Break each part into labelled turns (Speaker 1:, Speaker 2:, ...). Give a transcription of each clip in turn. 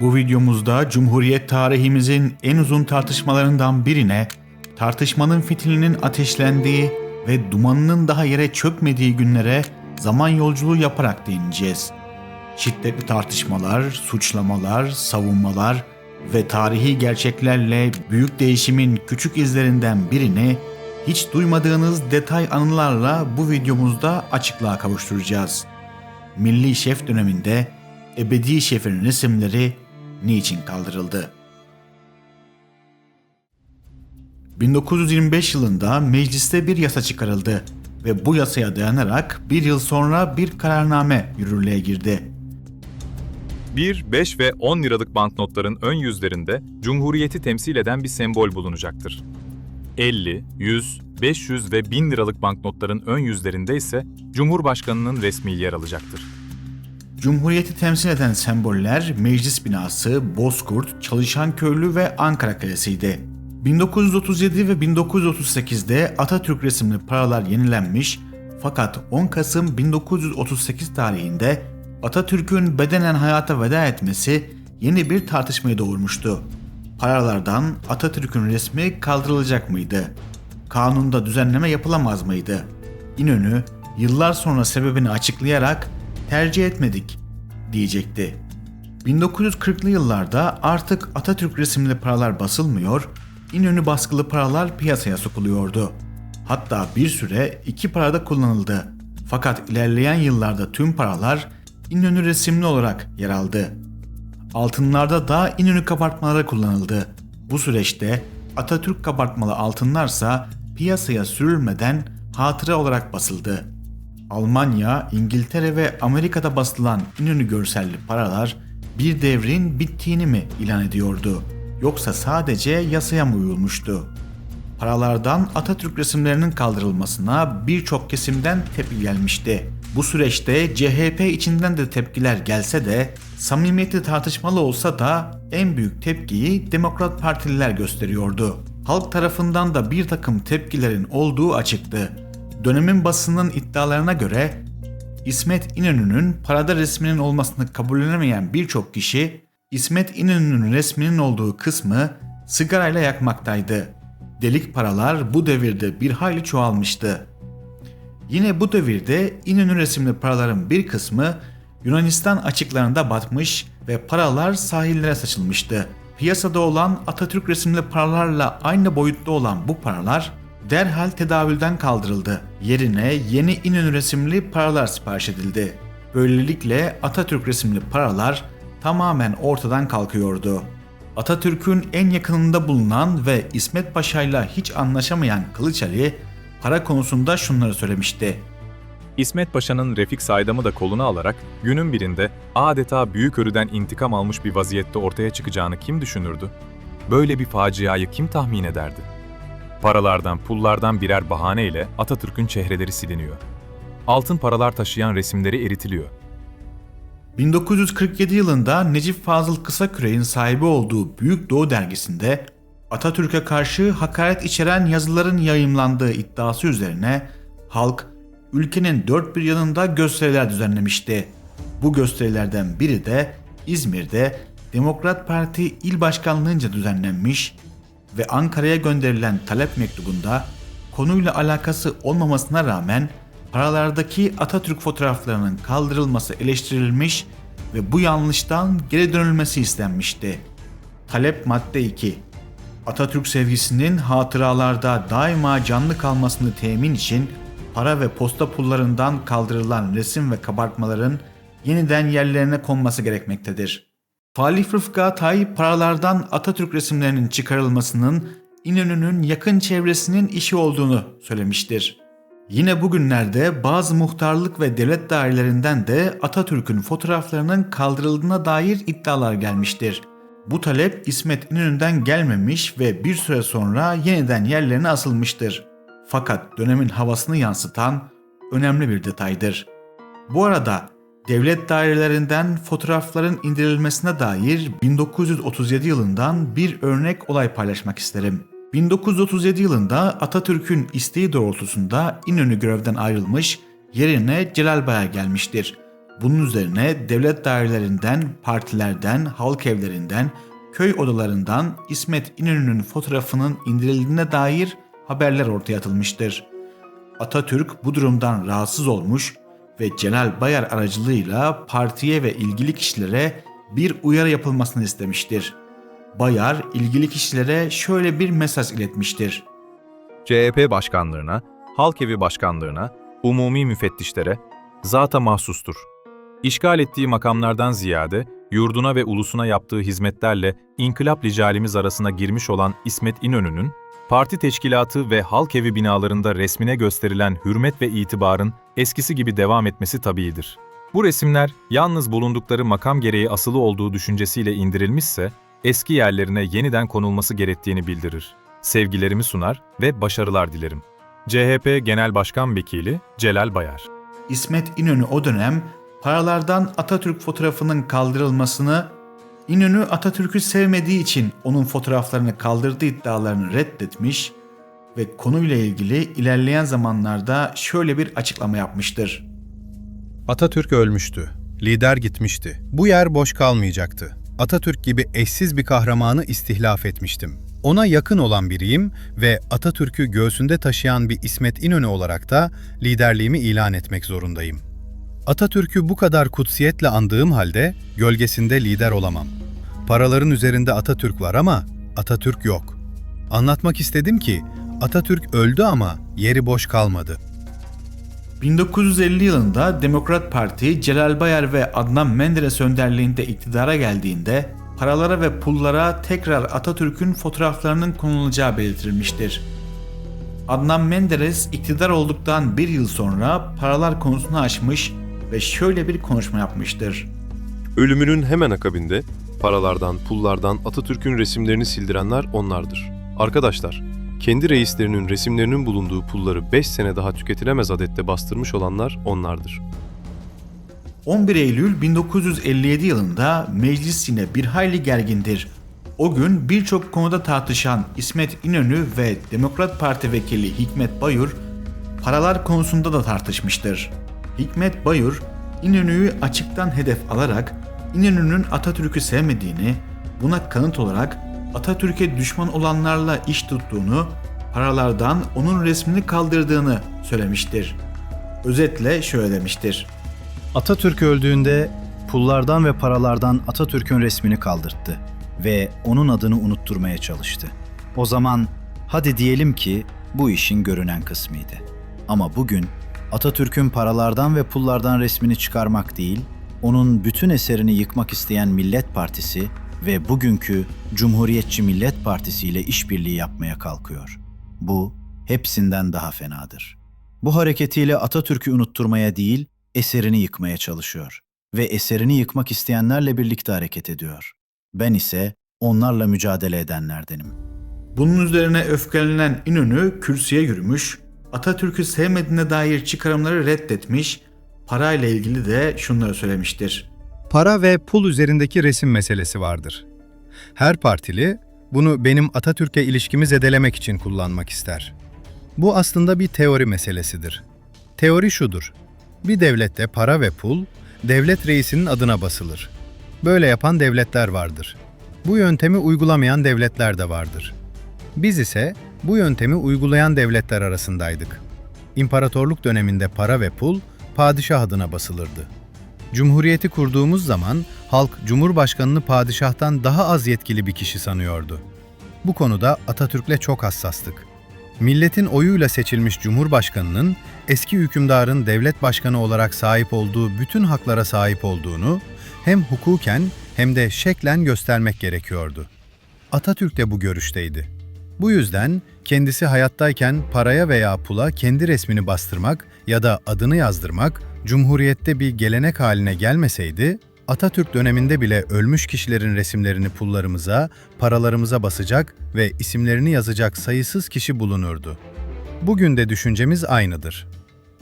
Speaker 1: Bu videomuzda Cumhuriyet tarihimizin en uzun tartışmalarından birine, tartışmanın fitilinin ateşlendiği ve dumanının daha yere çökmediği günlere zaman yolculuğu yaparak değineceğiz. Şiddetli tartışmalar, suçlamalar, savunmalar ve tarihi gerçeklerle büyük değişimin küçük izlerinden birini hiç duymadığınız detay anılarla bu videomuzda açıklığa kavuşturacağız. Milli Şef döneminde ebedi şefin resimleri niçin kaldırıldı? 1925 yılında mecliste bir yasa çıkarıldı ve bu yasaya dayanarak bir yıl sonra bir kararname yürürlüğe girdi.
Speaker 2: 1, 5 ve 10 liralık banknotların ön yüzlerinde Cumhuriyeti temsil eden bir sembol bulunacaktır. 50, 100, 500 ve 1000 liralık banknotların ön yüzlerinde ise Cumhurbaşkanının resmi yer alacaktır.
Speaker 1: Cumhuriyeti temsil eden semboller meclis binası, Bozkurt, Çalışan Köylü ve Ankara Kalesi'ydi. 1937 ve 1938'de Atatürk resimli paralar yenilenmiş fakat 10 Kasım 1938 tarihinde Atatürk'ün bedenen hayata veda etmesi yeni bir tartışmayı doğurmuştu. Paralardan Atatürk'ün resmi kaldırılacak mıydı? Kanunda düzenleme yapılamaz mıydı? İnönü yıllar sonra sebebini açıklayarak tercih etmedik diyecekti. 1940'lı yıllarda artık Atatürk resimli paralar basılmıyor, İnönü baskılı paralar piyasaya sokuluyordu. Hatta bir süre iki parada kullanıldı. Fakat ilerleyen yıllarda tüm paralar İnönü resimli olarak yer aldı. Altınlarda da İnönü kabartmaları kullanıldı. Bu süreçte Atatürk kabartmalı altınlarsa piyasaya sürülmeden hatıra olarak basıldı. Almanya, İngiltere ve Amerika'da basılan İnönü görselli paralar bir devrin bittiğini mi ilan ediyordu? Yoksa sadece yasaya mı uyulmuştu? Paralardan Atatürk resimlerinin kaldırılmasına birçok kesimden tepki gelmişti. Bu süreçte CHP içinden de tepkiler gelse de samimiyeti tartışmalı olsa da en büyük tepkiyi Demokrat Partililer gösteriyordu. Halk tarafından da bir takım tepkilerin olduğu açıktı. Dönemin basının iddialarına göre İsmet İnönü'nün parada resminin olmasını kabullenemeyen birçok kişi İsmet İnönü'nün resminin olduğu kısmı sigarayla yakmaktaydı. Delik paralar bu devirde bir hayli çoğalmıştı. Yine bu devirde İnönü resimli paraların bir kısmı Yunanistan açıklarında batmış ve paralar sahillere saçılmıştı. Piyasada olan Atatürk resimli paralarla aynı boyutta olan bu paralar derhal tedavülden kaldırıldı. Yerine yeni İnönü resimli paralar sipariş edildi. Böylelikle Atatürk resimli paralar tamamen ortadan kalkıyordu. Atatürk'ün en yakınında bulunan ve İsmet Paşa'yla hiç anlaşamayan Kılıç Ali, para konusunda şunları söylemişti.
Speaker 2: İsmet Paşa'nın Refik Saydam'ı da koluna alarak günün birinde adeta büyük örüden intikam almış bir vaziyette ortaya çıkacağını kim düşünürdü? Böyle bir faciayı kim tahmin ederdi? Paralardan, pullardan birer bahaneyle Atatürk'ün çehreleri siliniyor. Altın paralar taşıyan resimleri eritiliyor.
Speaker 1: 1947 yılında Necip Fazıl Kısaküre'nin sahibi olduğu Büyük Doğu dergisinde Atatürk'e karşı hakaret içeren yazıların yayımlandığı iddiası üzerine halk ülkenin dört bir yanında gösteriler düzenlemişti. Bu gösterilerden biri de İzmir'de Demokrat Parti il başkanlığınca düzenlenmiş ve Ankara'ya gönderilen talep mektubunda konuyla alakası olmamasına rağmen paralardaki Atatürk fotoğraflarının kaldırılması eleştirilmiş ve bu yanlıştan geri dönülmesi istenmişti. Talep madde 2. Atatürk sevgisinin hatıralarda daima canlı kalmasını temin için para ve posta pullarından kaldırılan resim ve kabartmaların yeniden yerlerine konması gerekmektedir. Falih Rıfkı Atay paralardan Atatürk resimlerinin çıkarılmasının İnönü'nün yakın çevresinin işi olduğunu söylemiştir. Yine bugünlerde bazı muhtarlık ve devlet dairelerinden de Atatürk'ün fotoğraflarının kaldırıldığına dair iddialar gelmiştir. Bu talep İsmet İnönü'nden gelmemiş ve bir süre sonra yeniden yerlerine asılmıştır. Fakat dönemin havasını yansıtan önemli bir detaydır. Bu arada devlet dairelerinden fotoğrafların indirilmesine dair 1937 yılından bir örnek olay paylaşmak isterim. 1937 yılında Atatürk'ün isteği doğrultusunda İnönü görevden ayrılmış, yerine Celal Bayar gelmiştir. Bunun üzerine devlet dairelerinden, partilerden, halk evlerinden, köy odalarından İsmet İnönü'nün fotoğrafının indirildiğine dair haberler ortaya atılmıştır. Atatürk bu durumdan rahatsız olmuş ve Celal Bayar aracılığıyla partiye ve ilgili kişilere bir uyarı yapılmasını istemiştir. Bayar ilgili kişilere şöyle bir mesaj iletmiştir.
Speaker 2: CHP başkanlığına, Halk Evi başkanlığına, umumi müfettişlere zata mahsustur. İşgal ettiği makamlardan ziyade yurduna ve ulusuna yaptığı hizmetlerle inkılap ricalimiz arasına girmiş olan İsmet İnönü'nün, parti teşkilatı ve halk evi binalarında resmine gösterilen hürmet ve itibarın eskisi gibi devam etmesi tabiidir. Bu resimler yalnız bulundukları makam gereği asılı olduğu düşüncesiyle indirilmişse, eski yerlerine yeniden konulması gerektiğini bildirir. Sevgilerimi sunar ve başarılar dilerim. CHP Genel Başkan Vekili Celal Bayar
Speaker 1: İsmet İnönü o dönem paralardan Atatürk fotoğrafının kaldırılmasını, İnönü Atatürk'ü sevmediği için onun fotoğraflarını kaldırdığı iddialarını reddetmiş ve konuyla ilgili ilerleyen zamanlarda şöyle bir açıklama yapmıştır.
Speaker 3: Atatürk ölmüştü. Lider gitmişti. Bu yer boş kalmayacaktı. Atatürk gibi eşsiz bir kahramanı istihlaf etmiştim. Ona yakın olan biriyim ve Atatürk'ü göğsünde taşıyan bir İsmet İnönü olarak da liderliğimi ilan etmek zorundayım. Atatürk'ü bu kadar kutsiyetle andığım halde gölgesinde lider olamam. Paraların üzerinde Atatürk var ama Atatürk yok. Anlatmak istedim ki Atatürk öldü ama yeri boş kalmadı.
Speaker 1: 1950 yılında Demokrat Parti Celal Bayar ve Adnan Menderes önderliğinde iktidara geldiğinde paralara ve pullara tekrar Atatürk'ün fotoğraflarının konulacağı belirtilmiştir. Adnan Menderes iktidar olduktan bir yıl sonra paralar konusunu açmış ve şöyle bir konuşma yapmıştır.
Speaker 4: Ölümünün hemen akabinde paralardan, pullardan Atatürk'ün resimlerini sildirenler onlardır. Arkadaşlar, kendi reislerinin resimlerinin bulunduğu pulları 5 sene daha tüketilemez adette bastırmış olanlar onlardır.
Speaker 1: 11 Eylül 1957 yılında meclis yine bir hayli gergindir. O gün birçok konuda tartışan İsmet İnönü ve Demokrat Parti vekili Hikmet Bayur paralar konusunda da tartışmıştır. Hikmet Bayur, İnönü'yü açıktan hedef alarak İnönü'nün Atatürk'ü sevmediğini, buna kanıt olarak Atatürk'e düşman olanlarla iş tuttuğunu, paralardan onun resmini kaldırdığını söylemiştir. Özetle şöyle demiştir.
Speaker 5: Atatürk öldüğünde pullardan ve paralardan Atatürk'ün resmini kaldırttı ve onun adını unutturmaya çalıştı. O zaman hadi diyelim ki bu işin görünen kısmıydı. Ama bugün Atatürk'ün paralardan ve pullardan resmini çıkarmak değil, onun bütün eserini yıkmak isteyen Millet Partisi ve bugünkü Cumhuriyetçi Millet Partisi ile işbirliği yapmaya kalkıyor. Bu hepsinden daha fenadır. Bu hareketiyle Atatürk'ü unutturmaya değil, eserini yıkmaya çalışıyor ve eserini yıkmak isteyenlerle birlikte hareket ediyor. Ben ise onlarla mücadele edenlerdenim.
Speaker 1: Bunun üzerine öfkelenen İnönü kürsüye yürümüş, Atatürk'ü sevmediğine dair çıkarımları reddetmiş, parayla ilgili de şunları söylemiştir.
Speaker 3: Para ve pul üzerindeki resim meselesi vardır. Her partili bunu benim Atatürk'e ilişkimi zedelemek için kullanmak ister. Bu aslında bir teori meselesidir. Teori şudur. Bir devlette para ve pul devlet reisinin adına basılır. Böyle yapan devletler vardır. Bu yöntemi uygulamayan devletler de vardır. Biz ise bu yöntemi uygulayan devletler arasındaydık. İmparatorluk döneminde para ve pul padişah adına basılırdı. Cumhuriyeti kurduğumuz zaman halk Cumhurbaşkanını padişahtan daha az yetkili bir kişi sanıyordu. Bu konuda Atatürk'le çok hassastık. Milletin oyuyla seçilmiş Cumhurbaşkanının eski hükümdarın devlet başkanı olarak sahip olduğu bütün haklara sahip olduğunu hem hukuken hem de şeklen göstermek gerekiyordu. Atatürk de bu görüşteydi. Bu yüzden kendisi hayattayken paraya veya pula kendi resmini bastırmak ya da adını yazdırmak Cumhuriyette bir gelenek haline gelmeseydi, Atatürk döneminde bile ölmüş kişilerin resimlerini pullarımıza, paralarımıza basacak ve isimlerini yazacak sayısız kişi bulunurdu. Bugün de düşüncemiz aynıdır.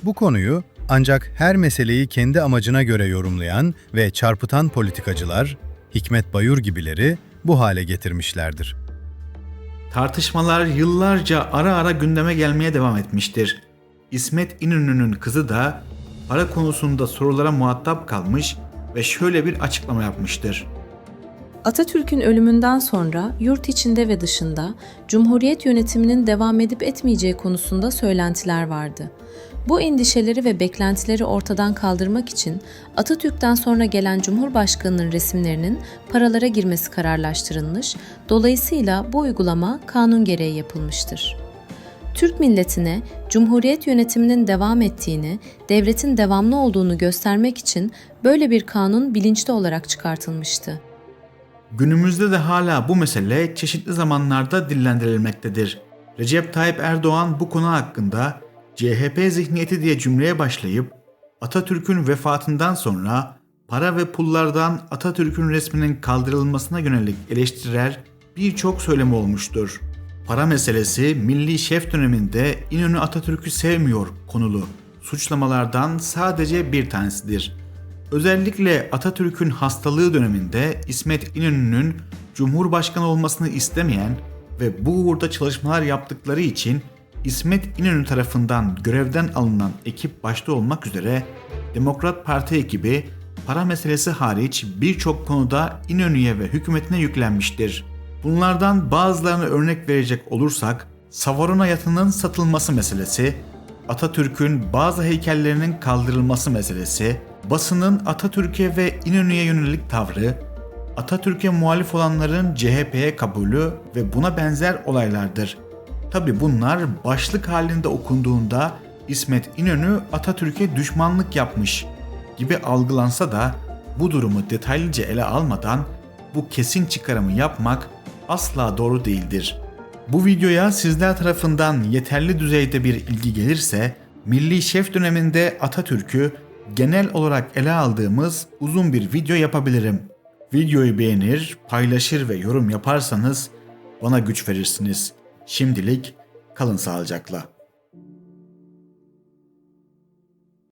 Speaker 3: Bu konuyu ancak her meseleyi kendi amacına göre yorumlayan ve çarpıtan politikacılar, Hikmet Bayur gibileri bu hale getirmişlerdir.
Speaker 1: Tartışmalar yıllarca ara ara gündeme gelmeye devam etmiştir. İsmet İnönü'nün kızı da para konusunda sorulara muhatap kalmış ve şöyle bir açıklama yapmıştır.
Speaker 6: Atatürk'ün ölümünden sonra yurt içinde ve dışında Cumhuriyet yönetiminin devam edip etmeyeceği konusunda söylentiler vardı. Bu endişeleri ve beklentileri ortadan kaldırmak için Atatürk'ten sonra gelen Cumhurbaşkanının resimlerinin paralara girmesi kararlaştırılmış, dolayısıyla bu uygulama kanun gereği yapılmıştır. Türk milletine Cumhuriyet yönetiminin devam ettiğini, devletin devamlı olduğunu göstermek için böyle bir kanun bilinçli olarak çıkartılmıştı.
Speaker 1: Günümüzde de hala bu mesele çeşitli zamanlarda dillendirilmektedir. Recep Tayyip Erdoğan bu konu hakkında CHP zihniyeti diye cümleye başlayıp Atatürk'ün vefatından sonra para ve pullardan Atatürk'ün resminin kaldırılmasına yönelik eleştiriler birçok söylemi olmuştur. Para meselesi milli şef döneminde İnönü Atatürk'ü sevmiyor konulu suçlamalardan sadece bir tanesidir. Özellikle Atatürk'ün hastalığı döneminde İsmet İnönü'nün Cumhurbaşkanı olmasını istemeyen ve bu uğurda çalışmalar yaptıkları için İsmet İnönü tarafından görevden alınan ekip başta olmak üzere Demokrat Parti ekibi para meselesi hariç birçok konuda İnönü'ye ve hükümetine yüklenmiştir. Bunlardan bazılarını örnek verecek olursak, Savarona yatının satılması meselesi, Atatürk'ün bazı heykellerinin kaldırılması meselesi, basının Atatürk'e ve İnönü'ye yönelik tavrı, Atatürk'e muhalif olanların CHP'ye kabulü ve buna benzer olaylardır. Tabi bunlar başlık halinde okunduğunda İsmet İnönü Atatürk'e düşmanlık yapmış gibi algılansa da bu durumu detaylıca ele almadan bu kesin çıkarımı yapmak asla doğru değildir. Bu videoya sizler tarafından yeterli düzeyde bir ilgi gelirse Milli Şef döneminde Atatürk'ü genel olarak ele aldığımız uzun bir video yapabilirim. Videoyu beğenir, paylaşır ve yorum yaparsanız bana güç verirsiniz. Şimdilik kalın sağlıcakla.